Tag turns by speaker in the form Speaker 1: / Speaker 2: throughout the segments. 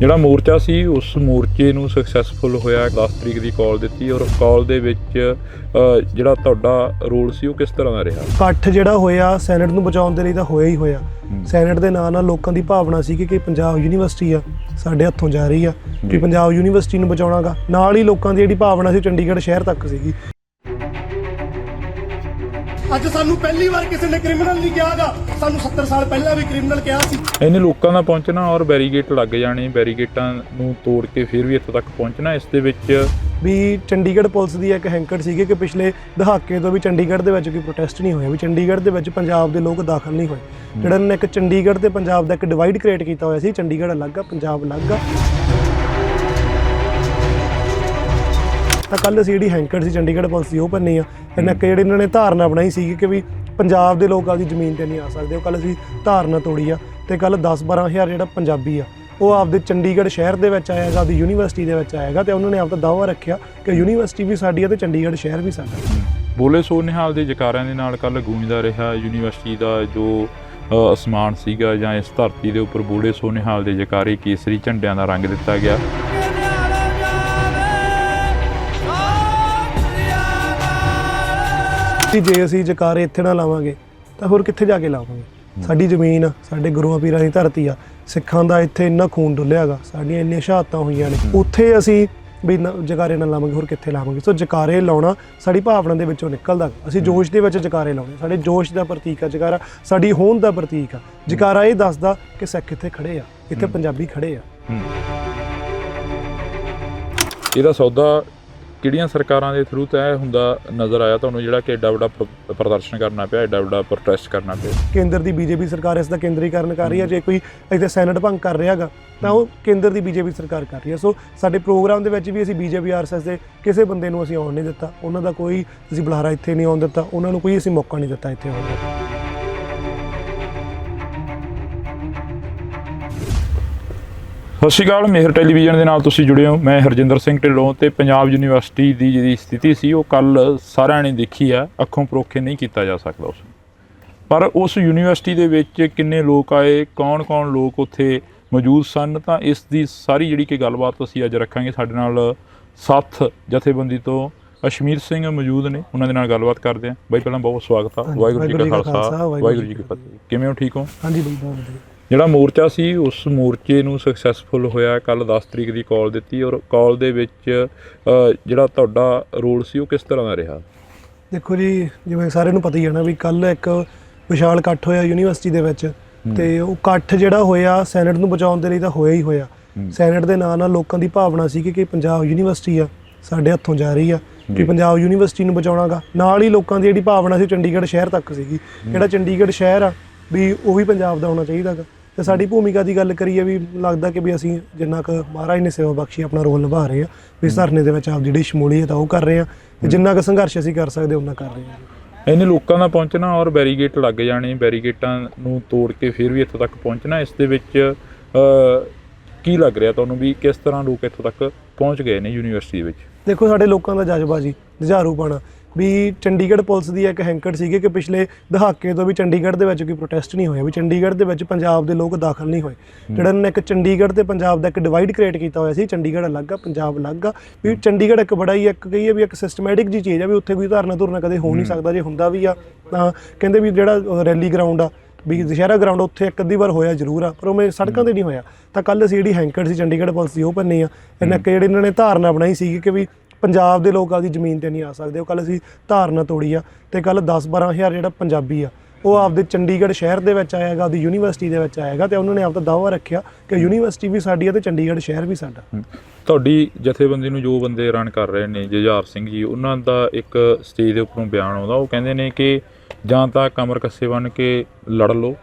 Speaker 1: ਜਿਹੜਾ ਮੋਰਚਾ ਸੀ ਉਸ ਮੋਰਚੇ ਨੂੰ ਸਕਸੈਸਫੁਲ ਹੋਇਆ 10 ਤਰੀਕ ਦੀ ਕਾਲ ਦਿੱਤੀ ਔਰ ਕਾਲ ਦੇ ਵਿੱਚ ਜਿਹੜਾ ਤੁਹਾਡਾ ਰੋਲ ਸੀ ਉਹ ਕਿਸ ਤਰ੍ਹਾਂ ਦਾ ਰਿਹਾ?
Speaker 2: ਇਕੱਠ ਜਿਹੜਾ ਹੋਇਆ ਸੈਨੇਟ ਨੂੰ ਬਚਾਉਣ ਦੇ ਲਈ ਤਾਂ ਹੋਇਆ ਹੀ ਹੋਇਆ। ਸੈਨੇਟ ਦੇ ਨਾਂ ਨਾਲ ਲੋਕਾਂ ਦੀ ਭਾਵਨਾ ਸੀ ਕਿ ਕਿ ਪੰਜਾਬ ਯੂਨੀਵਰਸਿਟੀ ਆ ਸਾਡੇ ਹੱਥੋਂ ਜਾ ਰਹੀ ਆ। ਕਿ ਪੰਜਾਬ ਯੂਨੀਵਰਸਿਟੀ ਨੂੰ ਬਚਾਉਣਾਗਾ। ਨਾਲ ਹੀ ਲੋਕਾਂ ਦੀ ਜਿਹੜੀ ਭਾਵਨਾ ਸੀ ਚੰਡੀਗੜ੍ਹ ਸ਼ਹਿਰ ਤੱਕ ਸੀਗੀ।
Speaker 3: ਅੱਜ ਸਾਨੂੰ ਪਹਿਲੀ ਵਾਰ ਕਿਸੇ ਨੇ ਕ੍ਰਿਮੀਨਲ ਨਹੀਂ ਕਿਹਾਗਾ। ਸਾਨੂੰ 70 ਸਾਲ ਪਹਿਲਾਂ ਵੀ ਕ੍ਰਿਮੀਨਲ ਕਿਹਾ ਸੀ।
Speaker 1: ਇੰਨੇ ਲੋਕਾਂ ਦਾ ਪਹੁੰਚਣਾ ਔਰ ਬੈਰੀਗੇਟ ਲੱਗ ਜਾਣੇ ਬੈਰੀਗੇਟਾਂ ਨੂੰ ਤੋੜ ਕੇ ਫਿਰ ਵੀ ਇੱਥੇ ਤੱਕ ਪਹੁੰਚਣਾ। ਇਸ ਦੇ ਵਿੱਚ
Speaker 2: ਵੀ ਚੰਡੀਗੜ੍ਹ ਪੁਲਿਸ ਦੀ ਇੱਕ ਹੈਂਕੜ ਸੀਗੀ ਕਿ ਪਿਛਲੇ ਦਹਾਕੇ ਤੋਂ ਵੀ ਚੰਡੀਗੜ੍ਹ ਦੇ ਵਿੱਚ ਕੋਈ ਪ੍ਰੋਟੈਸਟ ਨਹੀਂ ਹੋਇਆ ਵੀ ਚੰਡੀਗੜ੍ਹ ਦੇ ਵਿੱਚ ਪੰਜਾਬ ਦੇ ਲੋਕ ਦਾਖਲ ਨਹੀਂ ਹੋਏ। ਜਿਹੜਾ ਇਹਨਾਂ ਨੇ ਇੱਕ ਚੰਡੀਗੜ੍ਹ ਤੇ ਪੰਜਾਬ ਦਾ ਇੱਕ ਡਿਵਾਈਡ ਕ੍ਰੀਏਟ ਕੀਤਾ ਹੋਇਆ ਸੀ ਚੰਡੀਗੜ੍ਹ ਅਲੱਗ ਆ ਪੰਜਾਬ ਅਲੱਗ ਆ। ਤਾਂ ਕੱਲ ਅਸੀਂ ਜਿਹੜੀ ਹੈਂਕੜ ਸੀ ਚੰਡੀਗੜ੍ਹ ਪੁਲਿਸ ਦੀ, ਉਹ ਭੰਨੀ ਆ। ਇਹਨਾਂ ਕਿ ਜਿਹੜੇ ਇਹਨਾਂ ਨੇ ਧਾਰਨਾ ਬਣਾਈ ਸੀ ਕਿ ਵੀ ਪੰਜਾਬ ਦੇ ਲੋਕ ਆਪਦੀ ਜ਼ਮੀਨ ਤੇ ਨਹੀਂ ਆ ਸਕਦੇ, ਉਹ ਕੱਲ ਅਸੀਂ ਧਾਰਨਾ ਤੋੜੀ ਆ ਤੇ ਕੱਲ 10 12000 ਜਿਹੜਾ ਪੰਜਾਬੀ ਆ, ਉਹ ਆਪਦੇ ਚੰਡੀਗੜ੍ਹ ਸ਼ਹਿਰ ਦੇ ਵਿੱਚ ਆਏਗਾ ਆਪਦੀ ਯੂਨੀਵਰਸਿਟੀ ਦੇ ਵਿੱਚ ਆਏਗਾ ਤੇ ਉਹਨਾਂ ਨੇ ਆਪਦਾ ਦਾਅਵਾ ਰੱਖਿਆ ਕਿ ਯੂਨੀਵਰਸਿਟੀ ਵੀ ਸਾਡੀ ਆ ਤੇ ਚੰਡੀਗੜ੍ਹ ਸ਼ਹਿਰ ਵੀ ਸਾਡਾ।
Speaker 1: ਬੋਲੇ ਸੋ ਨਿਹਾਲ ਦੇ ਜਕਾਰਿਆਂ ਦੇ ਨਾਲ ਕੱਲ ਗੂੰਜਦਾ ਰਿਹਾ ਯੂਨੀਵਰਸਿਟੀ ਦਾ ਜੋ ਅਸਮਾਨ ਸੀਗਾ ਜਾਂ ਇਸ ਧਰਤੀ ਦੇ ਉੱਪਰ ਬੋਲੇ ਸੋ ਨਿਹਾਲ ਦੇ ਜਕਾਰੇ ਕੇਸਰੀ ਝੰਡਿਆਂ ਦਾ ਰੰਗ ਦਿੱਤਾ ਗਿਆ।
Speaker 2: ਕਿ ਜੇ ਅਸੀਂ ਜਕਾਰੇ ਇੱਥੇ ਨਾ ਲਾਵਾਂਗੇ ਤਾਂ ਹੋਰ ਕਿੱਥੇ ਜਾ ਕੇ ਲਾਵਾਂਗੇ? ਸਾਡੀ ਜ਼ਮੀਨ ਆ ਸਾਡੇ ਗੁਰੂਆਂ ਪੀਰਾਂ ਦੀ ਧਰਤੀ ਆ ਸਿੱਖਾਂ ਦਾ ਇੱਥੇ ਇੰਨਾ ਖੂਨ ਡੁੱਲਿਆਗਾ ਸਾਡੀਆਂ ਇੰਨੀਆਂ ਸ਼ਹਾਦਤਾਂ ਹੋਈਆਂ ਨੇ। ਉੱਥੇ ਅਸੀਂ ਵੀ ਜਕਾਰੇ ਨਾ ਲਾਵਾਂਗੇ ਹੋਰ ਕਿੱਥੇ ਲਾਵਾਂਗੇ? ਸੋ ਜਕਾਰੇ ਲਾਉਣਾ ਸਾਡੀ ਭਾਵਨਾ ਦੇ ਵਿੱਚੋਂ ਨਿਕਲਦਾ ਅਸੀਂ ਜੋਸ਼ ਦੇ ਵਿੱਚ ਜਕਾਰੇ ਲਾਉਣੇ ਸਾਡੇ ਜੋਸ਼ ਦਾ ਪ੍ਰਤੀਕ ਆ ਜਕਾਰਾ ਸਾਡੀ ਹੋਂਦ ਦਾ ਪ੍ਰਤੀਕ ਆ। ਜਕਾਰਾ ਇਹ ਦੱਸਦਾ ਕਿ ਸਿੱਖ ਇੱਥੇ ਖੜੇ ਆ ਇੱਥੇ ਪੰਜਾਬੀ ਖੜੇ ਆ।
Speaker 1: ਇਹਦਾ ਸੌਦਾ ਕਿਹੜੀਆਂ ਸਰਕਾਰਾਂ ਦੇ ਥਰੂ ਤੈਅ ਹੁੰਦਾ ਨਜ਼ਰ ਆਇਆ ਤੁਹਾਨੂੰ ਜਿਹੜਾ ਕਿ ਐਡਾ ਵੱਡਾ ਪ੍ਰ- ਪ੍ਰਦਰਸ਼ਨ ਕਰਨਾ ਪਿਆ ਐਡਾ ਵੱਡਾ ਪ੍ਰੋਟੈਸਟ ਕਰਨਾ ਪਿਆ?
Speaker 2: ਕੇਂਦਰ ਦੀ ਬੀਜੇਪੀ ਸਰਕਾਰ ਇਸ ਦਾ ਕੇਂਦਰੀਕਰਨ ਕਰ ਰਹੀ ਹੈ ਜੇ ਕੋਈ ਇੱਥੇ ਸੈਨੇਟ ਭੰਗ ਕਰ ਰਿਹਾਗਾ ਤਾਂ ਉਹ ਕੇਂਦਰ ਦੀ ਬੀਜੇਪੀ ਸਰਕਾਰ ਕਰ ਰਹੀ ਹੈ। ਸੋ ਸਾਡੇ ਪ੍ਰੋਗਰਾਮ ਦੇ ਵਿੱਚ ਵੀ ਅਸੀਂ ਬੀਜੇਪੀ ਆਰਐਸਐਸ ਦੇ ਕਿਸੇ ਬੰਦੇ ਨੂੰ ਅਸੀਂ ਆਉਣ ਨਹੀਂ ਦਿੱਤਾ। ਉਹਨਾਂ ਦਾ ਕੋਈ ਅਸੀਂ ਬੁਲਾਰਾ ਇੱਥੇ ਨਹੀਂ ਆਉਣ ਦਿੱਤਾ। ਉਹਨਾਂ ਨੂੰ ਕੋਈ ਅਸੀਂ ਮੌਕਾ ਨਹੀਂ ਦਿੱਤਾ ਇੱਥੇ ਆਉਣ ਦਾ।
Speaker 1: ਸਤਿ ਸ਼੍ਰੀ ਅਕਾਲ ਮੇਹਰ ਟੈਲੀਵਿਜ਼ਨ ਦੇ ਨਾਲ ਤੁਸੀਂ ਜੁੜੇ ਹੋ। ਮੈਂ ਹਰਜਿੰਦਰ ਸਿੰਘ ਢਿੱਲੋਂ ਤੇ ਪੰਜਾਬ ਯੂਨੀਵਰਸਿਟੀ ਦੀ ਜਿਹੜੀ ਸਥਿਤੀ ਸੀ ਉਹ ਕੱਲ ਸਾਰਿਆਂ ਨੇ ਦੇਖੀ ਆ ਅੱਖੋਂ ਪਰੋਖੇ ਨਹੀਂ ਕੀਤਾ ਜਾ ਸਕਦਾ ਉਸ ਪਰ ਉਸ ਯੂਨੀਵਰਸਿਟੀ ਦੇ ਵਿੱਚ ਕਿੰਨੇ ਲੋਕ ਆਏ ਕੌਣ-ਕੌਣ ਲੋਕ ਉੱਥੇ ਮੌਜੂਦ ਸਨ ਤਾਂ ਇਸ ਦੀ ਸਾਰੀ ਜਿਹੜੀ ਕਿ ਗੱਲਬਾਤ ਅਸੀਂ ਅੱਜ ਰੱਖਾਂਗੇ। ਸਾਡੇ ਨਾਲ ਸੱਥ ਜਥੇਬੰਦੀ ਤੋਂ ਅਸ਼ਮੀਰ ਸਿੰਘ ਮੌਜੂਦ ਨੇ ਉਹਨਾਂ ਦੇ ਨਾਲ ਗੱਲਬਾਤ ਕਰਦੇ ਹਾਂ। ਬਾਈ ਪਹਿਲਾਂ ਬਹੁਤ ਸਵਾਗਤ ਆ। ਵਾਹਿਗੁਰੂ ਜੀ ਕਾ ਖਾਲਸਾ ਵਾਹਿਗੁਰੂ ਜੀ ਕੀ ਫਤਿਹ। ਕਿਵੇਂ ਹੋ ਠੀਕ ਹੋ?
Speaker 2: ਹਾਂਜੀ ਬਈ ਬਹੁਤ ਵਧੀਆ।
Speaker 1: ਜਿਹੜਾ ਮੋਰਚਾ ਸੀ ਉਸ ਮੋਰਚੇ ਨੂੰ ਸਕਸੈਸਫੁਲ ਹੋਇਆ ਕੱਲ 10 ਤਰੀਕ ਦੀ ਕਾਲ ਦਿੱਤੀ ਔਰ ਕਾਲ ਦੇ ਵਿੱਚ ਜਿਹੜਾ ਤੁਹਾਡਾ ਰੋਲ ਸੀ ਉਹ ਕਿਸ ਤਰ੍ਹਾਂ ਦਾ ਰਿਹਾ?
Speaker 2: ਦੇਖੋ ਜੀ ਜਿਵੇਂ ਸਾਰਿਆਂ ਨੂੰ ਪਤਾ ਹੀ ਹੈ ਨਾ ਵੀ ਕੱਲ ਇੱਕ ਵਿਸ਼ਾਲ ਇਕੱਠ ਹੋਇਆ ਯੂਨੀਵਰਸਿਟੀ ਦੇ ਵਿੱਚ ਤੇ ਉਹ ਇਕੱਠ ਜਿਹੜਾ ਹੋਇਆ ਸੈਨੇਟ ਨੂੰ ਬਚਾਉਣ ਦੇ ਲਈ ਤਾਂ ਹੋਇਆ ਹੀ ਹੋਇਆ। ਸੈਨੇਟ ਦੇ ਨਾਂ ਨਾਲ ਲੋਕਾਂ ਦੀ ਭਾਵਨਾ ਸੀ ਕਿ ਕਿ ਪੰਜਾਬ ਯੂਨੀਵਰਸਿਟੀ ਆ ਸਾਡੇ ਹੱਥੋਂ ਜਾ ਰਹੀ ਆ ਕਿ ਪੰਜਾਬ ਯੂਨੀਵਰਸਿਟੀ ਨੂੰ ਬਚਾਉਣਾਗਾ। ਨਾਲ ਹੀ ਲੋਕਾਂ ਦੀ ਜਿਹੜੀ ਭਾਵਨਾ ਸੀ ਚੰਡੀਗੜ੍ਹ ਸ਼ਹਿਰ ਤੱਕ ਸੀਗੀ। ਜਿਹੜਾ ਚੰਡੀਗੜ੍ਹ ਸ਼ਹਿਰ ਆ ਵੀ ਉਹ ਵੀ ਪੰਜਾਬ ਦਾ ਹੋਣਾ ਚਾਹੀਦਾਗਾ। ਤੇ ਸਾਡੀ ਭੂਮਿਕਾ ਦੀ ਗੱਲ ਕਰੀਏ ਵੀ ਲੱਗਦਾ ਕਿ ਵੀ ਅਸੀਂ ਜਿੰਨਾ ਕੁ ਮਹਾਰਾਜ ਨੇ ਸੇਵਾ ਬਖਸ਼ੀ, ਆਪਣਾ ਰੋਲ ਨਿਭਾ ਰਹੇ ਆ ਵੀ ਇਸ ਧਰਨੇ ਦੇ ਵਿੱਚ ਆਪ ਜਿਹੜੀ ਸ਼ਮੂਲੀਅਤ ਆ ਉਹ ਕਰ ਰਹੇ ਆ ਤੇ ਜਿੰਨਾ ਕੁ ਸੰਘਰਸ਼ ਅਸੀਂ ਕਰ ਸਕਦੇ ਉਹਨਾਂ ਕਰ ਰਹੇ ਆ
Speaker 1: ਇਹਨੇ ਲੋਕਾਂ ਦਾ ਪਹੁੰਚਣਾ ਔਰ ਬੈਰੀਗੇਟ ਲੱਗ ਜਾਣੇ, ਬੈਰੀਗੇਟਾਂ ਨੂੰ ਤੋੜ ਕੇ ਫਿਰ ਵੀ ਇੱਥੋਂ ਤੱਕ ਪਹੁੰਚਣਾ, ਇਸ ਦੇ ਵਿੱਚ ਕੀ ਲੱਗ ਰਿਹਾ ਤੁਹਾਨੂੰ ਵੀ ਕਿਸ ਤਰ੍ਹਾਂ ਲੋਕ ਇੱਥੋਂ ਤੱਕ ਪਹੁੰਚ ਗਏ ਨੇ ਯੂਨੀਵਰਸਿਟੀ ਵਿੱਚ?
Speaker 2: ਦੇਖੋ ਸਾਡੇ ਲੋਕਾਂ ਦਾ ਜਜ਼ਬਾ ਜੀ ਜੁਝਾਰੂ ਪਾਣਾ ਵੀ ਚੰਡੀਗੜ੍ਹ ਪੁਲਿਸ ਦੀ ਇੱਕ ਹੈਂਕੜ ਸੀਗੀ ਕਿ ਪਿਛਲੇ ਦਹਾਕੇ ਤੋਂ ਵੀ ਚੰਡੀਗੜ੍ਹ ਦੇ ਵਿੱਚ ਕੋਈ ਪ੍ਰੋਟੈਸਟ ਨਹੀਂ ਹੋਇਆ ਵੀ ਚੰਡੀਗੜ੍ਹ ਦੇ ਵਿੱਚ ਪੰਜਾਬ ਦੇ ਲੋਕ ਦਾਖਲ ਨਹੀਂ ਹੋਏ। ਜਿਹੜਾ ਇਹਨਾਂ ਨੇ ਇੱਕ ਚੰਡੀਗੜ੍ਹ ਤੇ ਪੰਜਾਬ ਦਾ ਇੱਕ ਡਿਵਾਈਡ ਕ੍ਰੀਏਟ ਕੀਤਾ ਹੋਇਆ ਸੀ ਚੰਡੀਗੜ੍ਹ ਅਲੱਗ ਆ ਪੰਜਾਬ ਅਲੱਗ ਆ ਵੀ ਚੰਡੀਗੜ੍ਹ ਇੱਕ ਬੜਾ ਹੀ ਇੱਕ ਕਹੀਏ ਵੀ ਇੱਕ ਸਿਸਟਮੈਟਿਕ ਜੀ ਚੀਜ਼ ਆ ਵੀ ਉੱਥੇ ਕੋਈ ਧਰਨਾ ਧੁਰਨਾ ਕਦੇ ਹੋ ਨਹੀਂ ਸਕਦਾ ਜੇ ਹੁੰਦਾ ਵੀ ਆ ਤਾਂ ਕਹਿੰਦੇ ਵੀ ਜਿਹੜਾ ਰੈਲੀ ਗਰਾਊਂਡ ਆ ਵੀ ਦੁਸ਼ਹਿਰਾ ਗਰਾਊਂਡ ਉੱਥੇ ਇੱਕ ਅੱਧੀ ਵਾਰ ਹੋਇਆ ਜ਼ਰੂਰ ਆ ਪਰ ਉਹ ਮੇ ਸੜਕਾਂ ਤੇ ਨਹੀਂ ਹੋਇਆ। ਤਾਂ ਕੱਲ ਅਸੀਂ ਜਿਹੜੀ ਹੈਂਕੜ ਸੀ ਚੰਡੀਗੜ੍ਹ ਪੁਲਿਸ ਦੀ ਉਹ ਪੰਨੀ ਆ। ਇਹਨਾਂ ਕਿ ਜਿਹੜੇ ਇਹਨਾਂ ਨੇ ਧਾਰਨਾ ਬਣਾਈ ਸੀ ਕਿ ਵੀ ਪੰਜਾਬ ਦੇ ਲੋਕ ਆਪਦੀ ਜ਼ਮੀਨ ਤੇ ਨਹੀਂ ਆ ਸਕਦੇ ਉਹ ਕੱਲ ਅਸੀਂ ਧਾਰਨਾ ਤੋੜੀ ਆ ਤੇ ਕੱਲ 10 12000 ਜਿਹੜਾ ਪੰਜਾਬੀ ਆ ਉਹ ਆਪਦੇ ਚੰਡੀਗੜ੍ਹ ਸ਼ਹਿਰ ਦੇ ਵਿੱਚ ਆਏਗਾ ਆਪਦੀ ਯੂਨੀਵਰਸਿਟੀ ਦੇ ਵਿੱਚ ਆਏਗਾ ਤੇ ਉਹਨਾਂ ਨੇ ਆਪਦਾ ਦਾਅਵਾ ਰੱਖਿਆ ਕਿ ਯੂਨੀਵਰਸਿਟੀ ਵੀ ਸਾਡੀ ਆ ਤੇ ਚੰਡੀਗੜ੍ਹ ਸ਼ਹਿਰ ਵੀ ਸਾਡਾ।
Speaker 1: ਤੁਹਾਡੀ ਜਥੇਬੰਦੀ ਨੂੰ ਜੋ ਬੰਦੇ ਰਨ ਕਰ ਰਹੇ ਨੇ ਜੁਝਾਰ ਸਿੰਘ ਜੀ ਉਹਨਾਂ ਦਾ ਇੱਕ ਸਟੇਜ ਦੇ ਉੱਪਰੋਂ ਬਿਆਨ ਆਉਂਦਾ। ਉਹ ਕਹਿੰਦੇ ਨੇ ਕਿ ਜਾਂ ਤਾਂ ਕਮਰ ਕੱਸੇ ਬਣ ਕੇ ਲੜ ਲਓ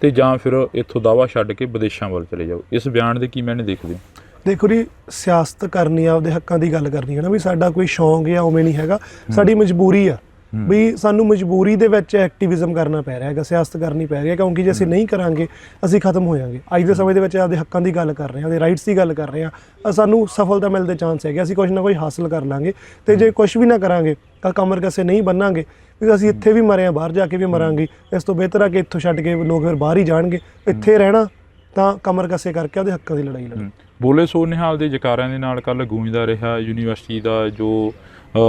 Speaker 1: ਤੇ ਜਾਂ ਫਿਰ ਇੱਥੋਂ ਦਾਵਾ ਛੱਡ ਕੇ ਵਿਦੇਸ਼ਾਂ ਵੱਲ ਚਲੇ ਜਾਓ। ਇਸ ਬਿਆਨ ਦੇ ਕੀ ਮੈਨੇ ਦੇਖਦੇ। ਹੋ
Speaker 2: ਦੇਖੋ ਜੀ ਸਿਆਸਤ ਕਰਨੀ ਆ ਆਪਦੇ ਹੱਕਾਂ ਦੀ ਗੱਲ ਕਰਨੀ ਹੈ ਨਾ ਵੀ ਸਾਡਾ ਕੋਈ ਸ਼ੌਂਕ ਜਾਂ ਉਵੇਂ ਨਹੀਂ ਹੈਗਾ ਸਾਡੀ ਮਜਬੂਰੀ ਆ। ਵੀ ਸਾਨੂੰ ਮਜਬੂਰੀ ਦੇ ਵਿੱਚ ਐਕਟਿਵਿਜ਼ਮ ਕਰਨਾ ਪੈ ਰਿਹਾ ਹੈਗਾ ਸਿਆਸਤ ਕਰਨੀ ਪੈ ਰਹੀ ਹੈ ਕਿਉਂਕਿ ਜੇ ਅਸੀਂ ਨਹੀਂ ਕਰਾਂਗੇ ਅਸੀਂ ਖਤਮ ਹੋ ਜਾਾਂਗੇ। ਅੱਜ ਦੇ ਸਮੇਂ ਦੇ ਵਿੱਚ ਆਪਦੇ ਹੱਕਾਂ ਦੀ ਗੱਲ ਕਰ ਰਹੇ ਹਾਂ ਆਪਦੇ ਰਾਈਟਸ ਦੀ ਗੱਲ ਕਰ ਰਹੇ ਹਾਂ ਸਾਨੂੰ ਸਫਲਤਾ ਮਿਲਣ ਦੇ ਚਾਂਸ ਹੈਗੇ ਅਸੀਂ ਕੁਝ ਨਾ ਕੁਝ ਹਾਸਲ ਕਰ ਲਾਂਗੇ। ਤੇ ਜੇ ਕੁਝ ਵੀ ਨਾ ਕਰਾਂਗੇ ਤਾਂ ਕਮਰ ਕਸੇ ਨਹੀਂ ਬੰਨਾਂਗੇ। ਵੀ ਅਸੀਂ ਇੱਥੇ ਵੀ ਮਰੇ ਆ ਬਾਹਰ ਜਾ ਕੇ ਵੀ ਮਰਾਂਗੇ। ਇਸ ਤੋਂ ਬਿਹਤਰ ਆ ਕਿ ਇੱਥੋਂ ਛੱਡ ਕੇ ਲੋਕ ਫਿਰ ਬਾਹਰ ਹੀ ਜਾਣਗੇ। ਇੱਥੇ ਰਹਿਣਾ ਤਾਂ ਕਮਰ ਕਸੇ ਕਰਕੇ ਉਹਦੇ ਹੱਕਾਂ ਦੀ ਲੜਾਈ ਲੜੋ।
Speaker 1: ਬੋਲੇ ਸੋ ਨਿਹਾਲ ਦੇ ਜਕਾਰਿਆਂ ਦੇ ਨਾਲ ਕੱਲ ਗੂੰਜਦਾ ਰਿਹਾ ਯੂਨੀਵਰਸਿਟੀ ਦਾ ਜੋ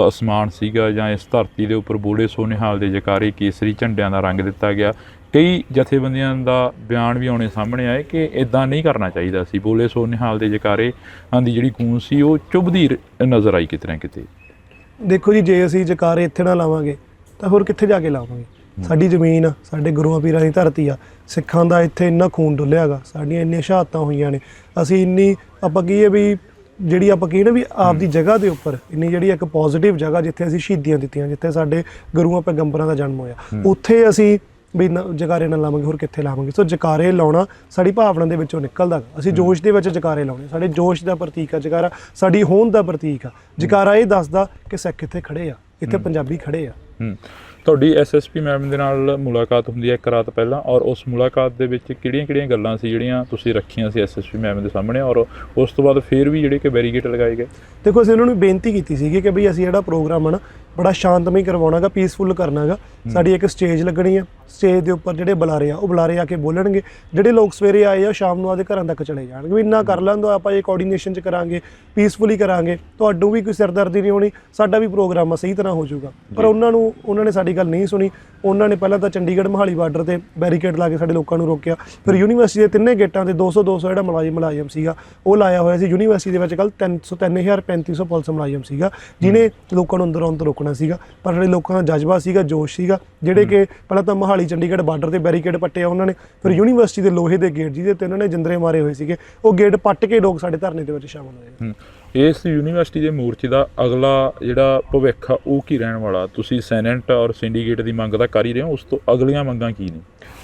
Speaker 1: ਅਸਮਾਨ ਸੀਗਾ ਜਾਂ ਇਸ ਧਰਤੀ ਦੇ ਉੱਪਰ ਬੋਲੇ ਸੋ ਨਿਹਾਲ ਦੇ ਜਕਾਰੇ ਕੇਸਰੀ ਝੰਡਿਆਂ ਦਾ ਰੰਗ ਦਿੱਤਾ ਗਿਆ। ਕਈ ਜਥੇਬੰਦੀਆਂ ਦਾ ਬਿਆਨ ਵੀ ਆਉਣੇ ਸਾਹਮਣੇ ਆਏ ਕਿ ਇਦਾਂ ਨਹੀਂ ਕਰਨਾ ਚਾਹੀਦਾ ਸੀ। ਬੋਲੇ ਸੋ ਨਿਹਾਲ ਦੇ ਜਕਾਰੇ ਦੀ ਜਿਹੜੀ ਗੂੰਜ ਸੀ ਉਹ ਚੁਭਦੀ ਨਜ਼ਰ ਆਈ ਕਿਤੇ ਨਾ ਕਿਤੇ।
Speaker 2: ਦੇਖੋ ਜੀ ਜੇ ਅਸੀਂ ਜਕਾਰੇ ਇੱਥੇ ਨਾ ਲਾਵਾਂਗੇ ਤਾਂ ਹੋਰ ਕਿੱਥੇ ਜਾ ਕੇ ਲਾਵਾਂਗੇ ਸਾਡੀ ਜ਼ਮੀਨ ਆ ਸਾਡੇ ਗੁਰੂਆਂ ਪੀਰਾਂ ਦੀ ਧਰਤੀ ਆ। ਸਿੱਖਾਂ ਦਾ ਇੱਥੇ ਇੰਨਾ ਖੂਨ ਡੁੱਲਿਆਗਾ ਸਾਡੀਆਂ ਇੰਨੀਆਂ ਸ਼ਹਾਦਤਾਂ ਹੋਈਆਂ ਨੇ। ਅਸੀਂ ਇੰਨੀ ਆਪਾਂ ਕਹੀਏ ਵੀ ਜਿਹੜੀ ਆਪਾਂ ਕਹੀਏ ਨਾ ਵੀ ਆਪਦੀ ਜਗ੍ਹਾ ਦੇ ਉੱਪਰ ਇੰਨੀ ਜਿਹੜੀ ਇੱਕ ਪੋਜ਼ਿਟਿਵ ਜਗ੍ਹਾ ਜਿੱਥੇ ਅਸੀਂ ਸ਼ਹੀਦੀਆਂ ਦਿੱਤੀਆਂ ਜਿੱਥੇ ਸਾਡੇ ਗੁਰੂਆਂ ਪੈਗੰਬਰਾਂ ਦਾ ਜਨਮ ਹੋਇਆ। ਉੱਥੇ ਅਸੀਂ ਵੀ ਨ- ਜਕਾਰੇ ਨਾ ਲਾਵਾਂਗੇ ਹੋਰ ਕਿੱਥੇ ਲਾਵਾਂਗੇ? ਸੋ ਜਕਾਰੇ ਲਾਉਣਾ ਸਾਡੀ ਭਾਵਨਾ ਦੇ ਵਿੱਚੋਂ ਨਿਕਲਦਾ ਗਾ। ਅਸੀਂ ਜੋਸ਼ ਦੇ ਵਿੱਚ ਜਕਾਰੇ ਲਾਉਣੇ ਸਾਡੇ ਜੋਸ਼ ਦਾ ਪ੍ਰਤੀਕ ਆ ਜਕਾਰਾ ਸਾਡੀ ਹੋਂਦ ਦਾ ਪ੍ਰਤੀਕ ਆ। ਜਕਾਰਾ ਇਹ ਦੱਸਦਾ ਕਿ ਸਿੱਖ ਇੱਥੇ ਖੜੇ ਆ ਇੱਥੇ ਪੰਜਾਬੀ ਖੜੇ ਆ।
Speaker 1: ਹੂੰ। ਤੁਹਾਡੀ ਐਸਐਸਪੀ ਮੈਮ ਦੇ ਨਾਲ ਮੁਲਾਕਾਤ ਹੁੰਦੀ ਹੈ ਇੱਕ ਰਾਤ ਪਹਿਲਾਂ ਔਰ ਉਸ ਮੁਲਾਕਾਤ ਦੇ ਵਿੱਚ ਕਿਹੜੀਆਂ-ਕਿਹੜੀਆਂ ਗੱਲਾਂ ਸੀ ਜਿਹੜੀਆਂ ਤੁਸੀਂ ਰੱਖੀਆਂ ਸੀ ਐਸਐਸਪੀ ਮੈਮ ਦੇ ਸਾਹਮਣੇ ਔਰ ਉਸ ਤੋਂ ਬਾਅਦ ਫੇਰ ਵੀ ਜਿਹੜੇ ਕਿ ਬੈਰੀਗੇਟ ਲਗਾਏ ਗਏ?
Speaker 2: ਦੇਖੋ, ਅਸੀਂ ਉਹਨਾਂ ਨੂੰ ਬੇਨਤੀ ਕੀਤੀ ਸੀਗੀ ਕਿ ਵੀ ਅਸੀਂ ਜਿਹੜਾ ਪ੍ਰੋਗਰਾਮ ਹੈ ਬੜਾ ਸ਼ਾਂਤਮਈ ਕਰਵਾਉਣਾਗਾ ਪੀਸਫੁਲ ਕਰਨਾਗਾ ਸਾਡੀ ਇੱਕ ਸਟੇਜ ਲੱਗਣੀ ਆ। ਸਟੇਜ ਦੇ ਉੱਪਰ ਜਿਹੜੇ ਬੁਲਾਰੇ ਆ ਉਹ ਬੁਲਾਰੇ ਆ ਕੇ ਬੋਲਣਗੇ। ਜਿਹੜੇ ਲੋਕ ਸਵੇਰੇ ਆਏ ਆ ਸ਼ਾਮ ਨੂੰ ਆਦੇ ਘਰਾਂ ਤੱਕ ਚਲੇ ਜਾਣਗੇ। ਵੀ ਇੰਨਾ ਕਰ ਲੈਂਦੋ ਆਪਾਂ ਇਹ ਕੋਆਰਡੀਨੇਸ਼ਨ ਚ ਕਰਾਂਗੇ ਪੀਸਫੁਲੀ ਕਰਾਂਗੇ। ਤੁਹਾਨੂੰ ਵੀ ਕੋਈ ਸਿਰਦਰਦੀ ਨਹੀਂ ਹੋਣੀ ਸਾਡਾ ਵੀ ਪ੍ਰੋਗਰਾਮ ਆ ਸਹੀ ਤਰ੍ਹਾਂ ਹੋ ਜਾਊਗਾ। ਪਰ ਉਹਨਾਂ ਨੂੰ ਉਹਨਾਂ ਨੇ ਸਾਡੀ ਗੱਲ ਨਹੀਂ ਸੁਣੀ। ਉਹਨਾਂ ਨੇ ਪਹਿਲਾਂ ਤਾਂ ਚੰਡੀਗੜ੍ਹ ਮਹਾਲੀ ਬਾਰਡਰ ਤੇ ਬੈਰੀਕੇਡ ਲਾ ਕੇ ਸਾਡੇ ਲੋਕਾਂ ਨੂੰ ਰੋਕਿਆ। ਫਿਰ ਯੂਨੀਵਰਸਿਟੀ ਦੇ ਤਿੰਨੇ ਗੇਟਾਂ ਤੇ 200 200 ਜਿਹੜਾ ਮੁਲਾਜ਼ਮ ਮੁਲਾਜ਼ਮ ਸੀਗਾ ਉਹ ਲਾਇਆ ਹੋਇਆ ਸੀ। ਯੂਨੀਵਰਸਿਟੀ ਦੇ ਵਿੱਚ ਕੱਲ 300 3000 3500 ਪੁਲਿਸ ਮੁਲਾਜ਼ਮ ਸੀਗਾ ਜਿਨੇ ਲੋਕਾਂ ਨੂੰ ਅੰਦਰ ਆਉਣ ਤੋਂ ਰੋਕਣਾ ਸੀਗਾ ਪਰ ਜਿਹੜੇ ਲੋਕਾਂ ਦਾ ਜਜ਼ਬਾ ਸੀਗਾ ਜੋਸ਼ ਸੀਗਾ ਜਿਹੜੇ ਕਿ ਪਹਿਲਾਂ ਤਾਂ ਮਹਾਲੀ ਚੰਡੀਗੜ੍ਹ ਬਾਰਡਰ ਤੇ ਬੈਰੀਕੇਡ ਪੱਟੇ ਆ ਉਹਨਾਂ ਨੇ ਫਿਰ ਯੂਨੀਵਰਸਿਟੀ ਦੇ ਲੋਹੇ ਦੇ ਗੇਟ ਜਿਹਦੇ ਤੇ ਉਹਨਾਂ ਨੇ ਜਿੰਦਰੇ ਮਾਰੇ ਹੋਏ ਸੀਗੇ ਉਹ ਗੇਟ ਪੱਟ ਕੇ ਲੋਕ ਸਾਡੇ ਧਰਨੇ ਦੇ ਵਿੱਚ ਸ਼ਾਮਲ ਹੋਏ
Speaker 1: ਇਸ ਯੂਨੀਵਰਸਿਟੀ ਦੇ ਮੋਰਚੇ ਦਾ ਅਗਲਾ ਜਿਹੜਾ ਭਵਿੱਖ ਆ ਉਹ ਕੀ ਰਹਿਣ ਵਾਲਾ? ਤੁਸੀਂ ਸੈਨੇਟ ਔਰ ਸਿੰਡੀਕੇਟ ਦੀ ਮੰਗ ਤਾਂ ਕਰ ਹੀ ਰਹੇ ਹੋ ਉਸ ਤੋਂ ਅਗਲੀਆਂ ਮੰਗਾਂ ਕੀ ਨੇ?